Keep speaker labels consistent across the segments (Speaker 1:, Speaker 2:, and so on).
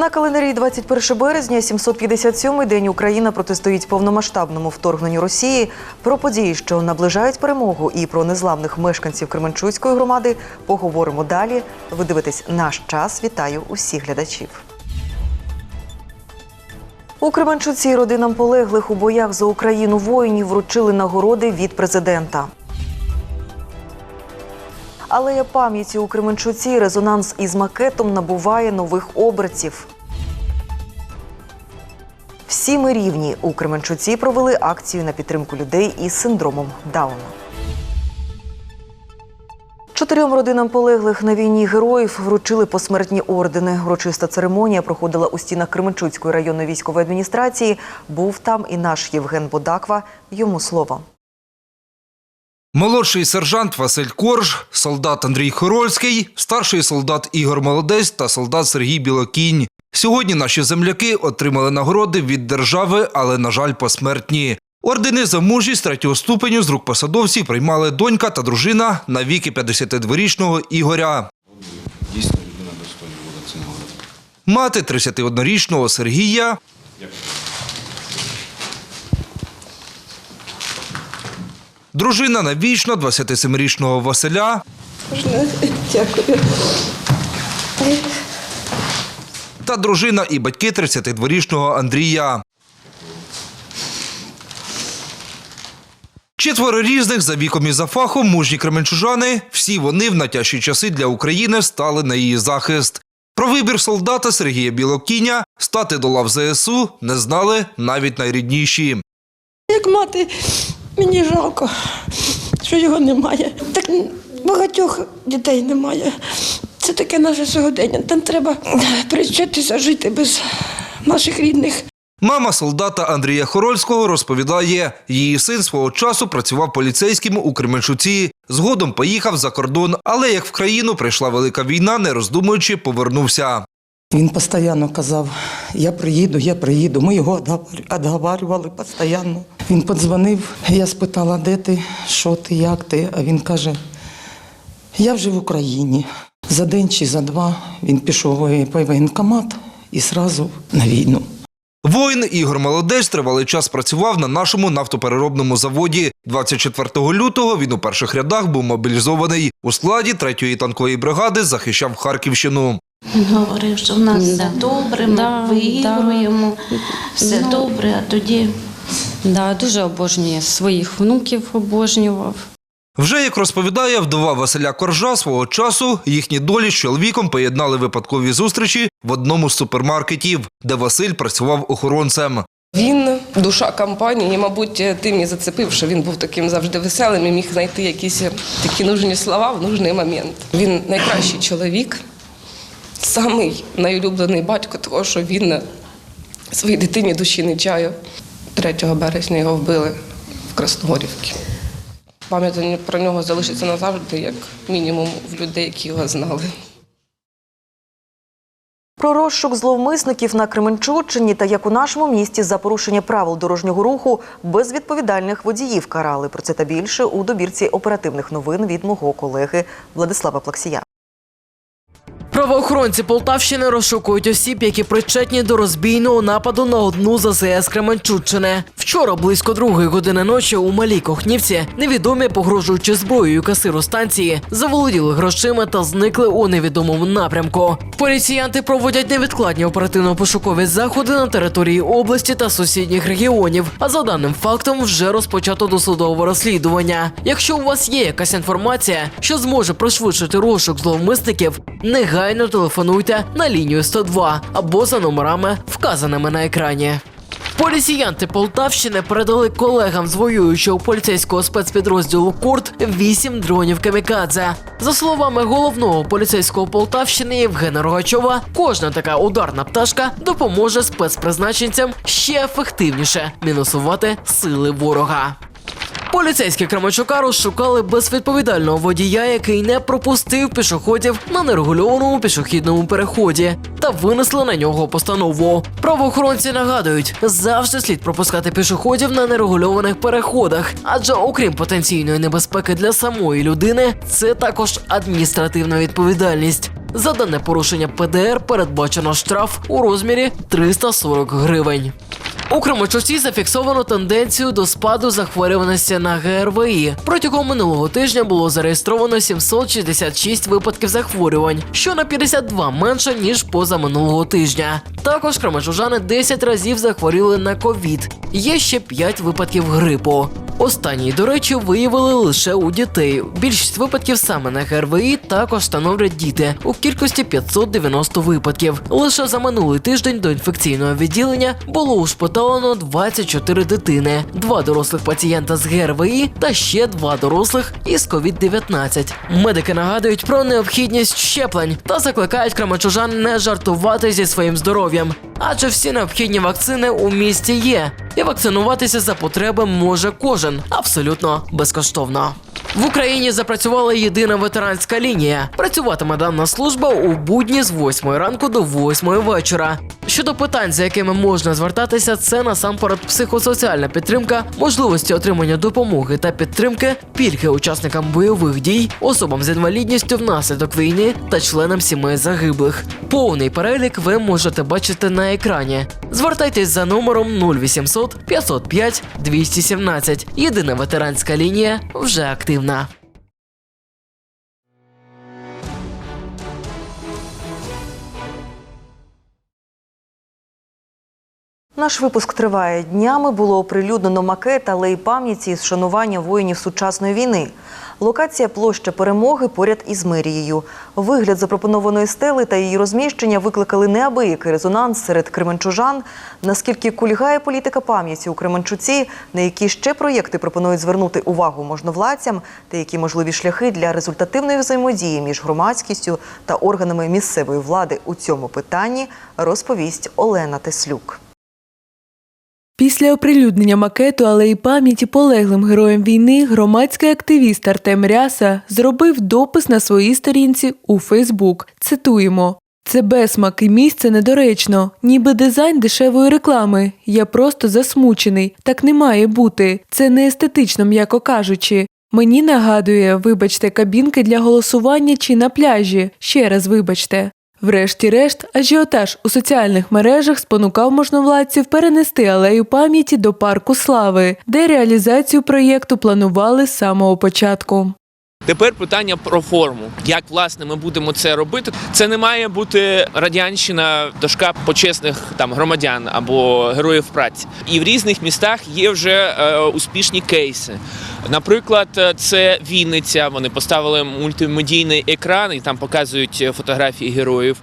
Speaker 1: На календарі 21 березня, 757-й день Україна протистоїть повномасштабному вторгненню Росії. Про події, що наближають перемогу, і про незламних мешканців Кременчуцької громади поговоримо далі. Ви дивитесь наш час. Вітаю усіх глядачів. У Кременчуці родинам полеглих у боях за Україну воїнів вручили нагороди від президента. Алея пам'яті у Кременчуці резонанс із макетом набуває нових обертів. Всі ми рівні у Кременчуці провели акцію на підтримку людей із синдромом Дауна. Чотирьом родинам полеглих на війні героїв вручили посмертні ордени. Урочиста церемонія проходила у стінах Кременчуцької районної військової адміністрації. Був там і наш Євген Бодаква. Йому слово.
Speaker 2: Молодший сержант Василь Корж, солдат Андрій Хорольський, старший солдат Ігор Молодець та солдат Сергій Білокінь. Сьогодні наші земляки отримали нагороди від держави, але, на жаль, посмертні. Ордени за мужність третього ступеню з рук посадовців приймали донька та дружина на віки 52-річного Ігоря.
Speaker 3: Дійсно, людина достойна була цього.
Speaker 2: Мати 31-річного Сергія, дружина навічно 27-річного Василя
Speaker 4: Можна? Дякую.
Speaker 2: та дружина і батьки 32-річного Андрія. Четверо різних за віком і за фахом мужні кременчужани. Всі вони в натяжчі часи для України стали на її захист. Про вибір солдата Сергія Білокіня стати до лав ЗСУ не знали навіть найрідніші.
Speaker 4: Як мати, мені жалко, що його немає. Так багатьох дітей немає. Це таке наше сьогодення. Там треба привчитися жити без наших рідних.
Speaker 2: Мама солдата Андрія Хорольського розповідає, її син свого часу працював поліцейським у Кременчуці. Згодом поїхав за кордон, але як в країну прийшла велика війна, не роздумуючи, повернувся.
Speaker 5: Він постійно казав, я приїду, я приїду. Ми його отговарювали постійно. Він подзвонив, я спитала, де ти, що ти, як ти. А він каже, я вже в Україні. За день чи за два він пішов в воєнкомат і одразу на війну.
Speaker 2: Воїн Ігор Молодець тривалий час працював на нашому нафтопереробному заводі. 24 лютого він у перших рядах був мобілізований. У складі 3-ї танкової бригади захищав Харківщину.
Speaker 6: Він говорив, що в нас все добре, ми
Speaker 7: Да,
Speaker 6: виігруємо, все
Speaker 7: Ну.
Speaker 6: добре, а тоді
Speaker 7: Да, дуже обожнює своїх внуків, обожнював.
Speaker 2: Вже як розповідає вдова Василя Коржа свого часу, їхні долі з чоловіком поєднали випадкові зустрічі в одному з супермаркетів, де Василь працював охоронцем.
Speaker 8: Він душа компанії, мабуть, тим і зацепив, що він був таким завжди веселим і міг знайти якісь такі нужні слова в нужний момент. Він найкращий чоловік, самий найулюблений батько, того, що він своїй дитині душі не чаяв. 3 березня його вбили в Красногорівці. Пам'ять про нього залишиться назавжди, як мінімум в людей, які його знали.
Speaker 1: Про розшук зловмисників на Кременчуччині та як у нашому місті за порушення правил дорожнього руху безвідповідальних водіїв карали. Про це та більше у добірці оперативних новин від мого колеги Владислава Плаксія.
Speaker 9: Правоохоронці Полтавщини розшукують осіб, які причетні до розбійного нападу на одну з АЗС Кременчуччини. Вчора близько другої години ночі у малій Кохнівці невідомі, погрожуючи зброєю касиру станції, заволоділи грошима та зникли у невідомому напрямку. Поліціянти проводять невідкладні оперативно-пошукові заходи на території області та сусідніх регіонів. А за даним фактом вже розпочато досудове розслідування. Якщо у вас є якась інформація, що зможе пришвидшити розшук зловмисників, негайно телефонуйте на лінію 102 або за номерами, вказаними на екрані. Поліціянти Полтавщини передали колегам з воюючого поліцейського спецпідрозділу Курт вісім дронів камікадзе. За словами головного поліцейського Полтавщини Євгена Рогачова, кожна така ударна пташка допоможе спецпризначенцям ще ефективніше мінусувати сили ворога. Поліцейські Крамачука розшукали безвідповідального водія, який не пропустив пішоходів на нерегульованому пішохідному переході, та винесли на нього постанову. Правоохоронці нагадують, завжди слід пропускати пішоходів на нерегульованих переходах, адже окрім потенційної небезпеки для самої людини, це також адміністративна відповідальність. За дане порушення ПДР передбачено штраф у розмірі 340 гривень. У Кременчуці зафіксовано тенденцію до спаду захворюваності на ГРВІ. Протягом минулого тижня було зареєстровано 766 випадків захворювань, що на 52 менше ніж позаминулого тижня. Також кременчужани 10 разів захворіли на ковід. Є ще 5 випадків грипу. Останній, до речі, виявили лише у дітей. Більшість випадків саме на ГРВІ також становлять діти у кількості 590 випадків. Лише за минулий тиждень до інфекційного відділення було ушпиталено 24 дитини, два дорослих пацієнта з ГРВІ та ще два дорослих із COVID-19. Медики нагадують про необхідність щеплень та закликають кременчужан не жартувати зі своїм здоров'ям, адже всі необхідні вакцини у місті є, і вакцинуватися за потреби може кожен абсолютно безкоштовно. В Україні запрацювала єдина ветеранська лінія. Працюватиме дана служба у будні з 8 ранку до 8 вечора. Щодо питань, за якими можна звертатися, це насамперед психосоціальна підтримка, можливості отримання допомоги та підтримки, пільги учасникам бойових дій, особам з інвалідністю внаслідок війни та членам сімей загиблих. Повний перелік ви можете бачити на екрані. Звертайтесь за номером 0800 505 217. Єдина ветеранська лінія вже активна.
Speaker 1: Наш випуск триває. Днями було оприлюднено макет алеї пам'яті з шанування воїнів сучасної війни. Локація площа перемоги поряд із мерією. Вигляд запропонованої стели та її розміщення викликали неабиякий резонанс серед кременчужан. Наскільки кульгає політика пам'яті у Кременчуці, на які ще проєкти пропонують звернути увагу можновладцям, та які можливі шляхи для результативної взаємодії між громадськістю та органами місцевої влади у цьому питанні, розповість Олена Теслюк.
Speaker 10: Після оприлюднення макету алеї пам'яті полеглим героям війни громадський активіст Артем Ряса зробив допис на своїй сторінці у Фейсбук. Цитуємо. Це безсмак і місце недоречно, ніби дизайн дешевої реклами. Я просто засмучений. Так не має бути. Це не естетично, м'яко кажучи. Мені нагадує, вибачте, кабінки для голосування чи на пляжі. Ще раз вибачте. Врешті-решт, ажіотаж у соціальних мережах спонукав можновладців перенести алею пам'яті до парку слави, де реалізацію проєкту планували з самого початку.
Speaker 11: Тепер питання про форму. Як власне ми будемо це робити? Це не має бути радянщина дошка почесних там громадян або героїв праці. І в різних містах є вже е, успішні кейси. Наприклад, е, це Вінниця. Вони поставили мультимедійний екран і там показують е, фотографії героїв.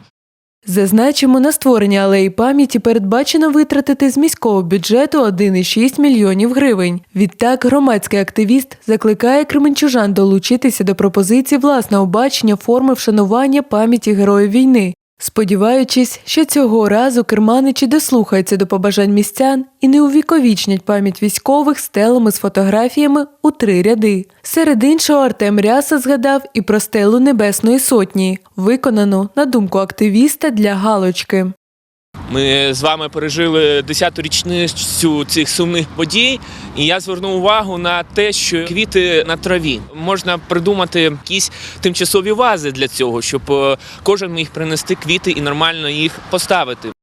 Speaker 10: Зазначимо, на створення алеї пам'яті передбачено витратити з міського бюджету 1,6 мільйонів гривень. Відтак, громадський активіст закликає кременчужан долучитися до пропозиції власного бачення форми вшанування пам'яті героїв війни, сподіваючись, що цього разу керманичі дослухаються до побажань містян і не увіковічнять пам'ять військових стелами з фотографіями у три ряди. Серед іншого, Артем Ряса згадав і про стелу Небесної Сотні, виконану, на думку активіста, для галочки.
Speaker 11: Ми з вами пережили 10-ту річницю цих сумних подій, і я звернув увагу на те, що квіти на траві можна придумати якісь тимчасові вази для цього, щоб е, кожен міг принести квіти і нормально їх поставити.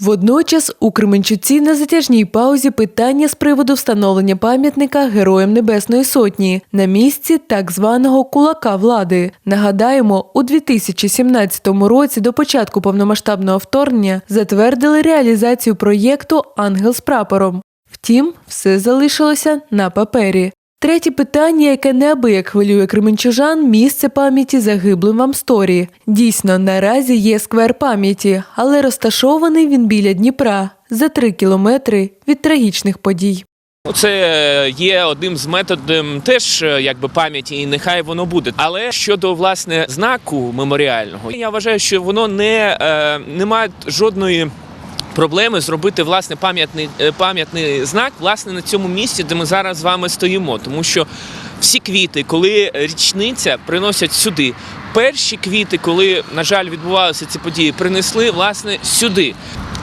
Speaker 10: Водночас у Кременчуці на затяжній паузі питання з приводу встановлення пам'ятника Героям Небесної Сотні на місці так званого кулака влади. Нагадаємо, у 2017 році до початку повномасштабного вторгнення затвердили реалізацію проєкту Ангел з прапором. Втім, все залишилося на папері. Третє питання, яке неабияк хвилює кременчужан, місце пам'яті загиблим в Амсторі. Дійсно, наразі є сквер пам'яті, але розташований він біля Дніпра за три кілометри від трагічних подій.
Speaker 11: Це е, є одним з методів теж е, якби пам'яті, і нехай воно буде. Але щодо власне знаку меморіального, я вважаю, що воно не, е, не має жодної. Проблеми зробити власне пам'ятний е, пам'ятний знак власне на цьому місці, де ми зараз з вами стоїмо, тому що всі квіти, коли річниця, приносять сюди. Перші квіти, коли на жаль відбувалися ці події, принесли власне сюди.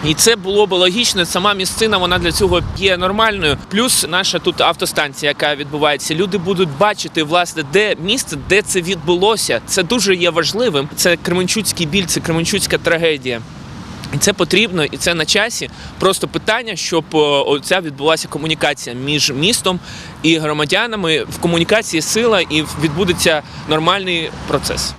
Speaker 11: І це було б логічно. Сама місцина вона для цього є нормальною. Плюс наша тут автостанція, яка відбувається. Люди будуть бачити власне, де місце, де це відбулося. Це дуже є важливим. Це Кременчуцький біль, це Кременчуцька трагедія. І це потрібно, і це на часі. Просто питання, щоб ця оця відбулася комунікація між містом і громадянами. В комунікації сила і відбудеться нормальний процес.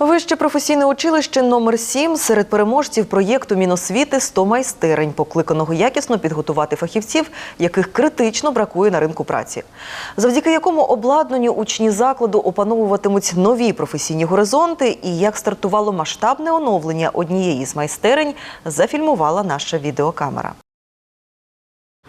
Speaker 1: Вище професійне училище номер 7 серед переможців проєкту Міносвіти «100 майстерень, покликаного якісно підготувати фахівців, яких критично бракує на ринку праці, завдяки якому обладнанню учні закладу опановуватимуть нові професійні горизонти. І як стартувало масштабне оновлення однієї з майстерень, зафільмувала наша відеокамера.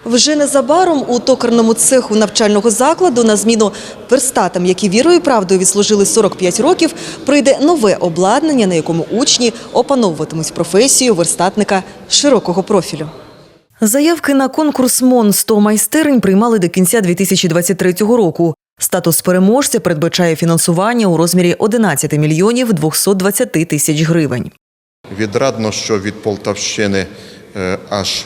Speaker 1: Вже незабаром у токарному цеху навчального закладу на зміну верстатам, які вірою і правдою відслужили 45 років, прийде нове обладнання, на якому учні опановуватимуть професію верстатника широкого профілю. Заявки на конкурс МОН 100 майстерень приймали до кінця 2023 року. Статус переможця передбачає фінансування у розмірі 11 мільйонів 220 тисяч гривень.
Speaker 12: Відрадно, що від Полтавщини е, аж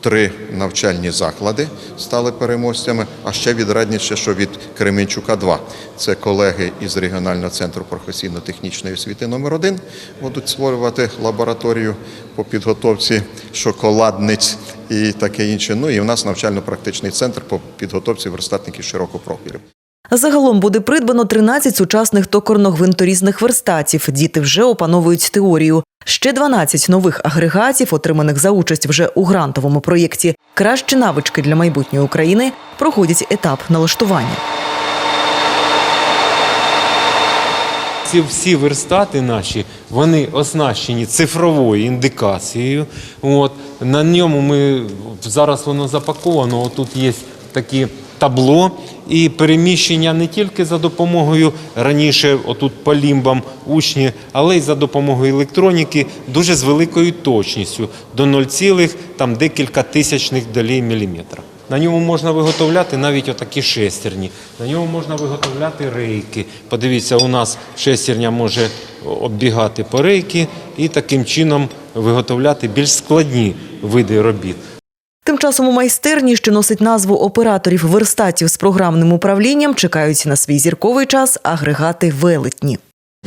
Speaker 12: три навчальні заклади стали переможцями, а ще відрадніше, що від Кременчука 2. Це колеги із регіонального центру професійно-технічної освіти номер 1 будуть створювати лабораторію по підготовці шоколадниць і таке інше. Ну і в нас навчально-практичний центр по підготовці верстатників широкого профілю.
Speaker 1: Загалом буде придбано 13 сучасних токарно-гвинторізних верстатів. Діти вже опановують теорію. Ще 12 нових агрегатів, отриманих за участь вже у грантовому проєкті Кращі навички для майбутньої України проходять етап налаштування.
Speaker 13: Ці всі верстати наші вони оснащені цифровою індикацією. От на ньому ми зараз воно запаковано. Тут є такі табло і переміщення не тільки за допомогою раніше, отут по лімбам учні, але й за допомогою електроніки, дуже з великою точністю до 0, там декілька тисячних долей міліметра. На ньому можна виготовляти навіть отакі шестерні. На ньому можна виготовляти рейки. Подивіться, у нас шестерня може оббігати по рейки і таким чином виготовляти більш складні види робіт.
Speaker 1: Тим часом у майстерні, що носить назву операторів верстатів з програмним управлінням, чекають на свій зірковий час агрегати велетні.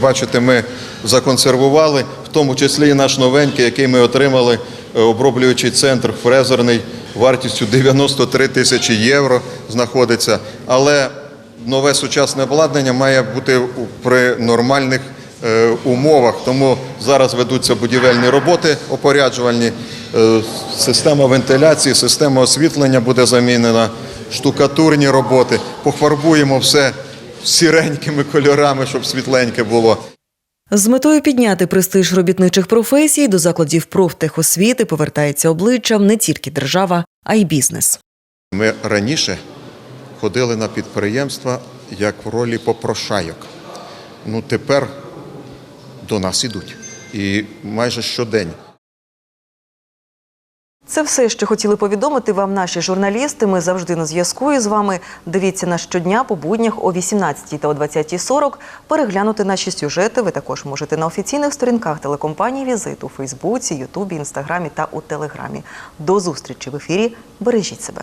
Speaker 12: Бачите, ми законсервували, в тому числі і наш новенький, який ми отримали, е, оброблюючий центр фрезерний, вартістю 93 тисячі євро знаходиться. Але нове сучасне обладнання має бути при нормальних е, умовах. Тому зараз ведуться будівельні роботи опоряджувальні, система вентиляції, система освітлення буде замінена, штукатурні роботи. Пофарбуємо все сіренькими кольорами, щоб світленьке було.
Speaker 1: З метою підняти престиж робітничих професій до закладів профтехосвіти повертається обличчям не тільки держава, а й бізнес.
Speaker 12: Ми раніше ходили на підприємства як в ролі попрошайок. Ну тепер до нас ідуть. І майже щодень.
Speaker 1: Це все, що хотіли повідомити вам наші журналісти. Ми завжди на зв'язку із вами. Дивіться нас щодня по буднях о 18 та о 20.40. Переглянути наші сюжети ви також можете на офіційних сторінках телекомпанії Візит у Фейсбуці, Ютубі, Інстаграмі та у Телеграмі. До зустрічі в ефірі. Бережіть себе.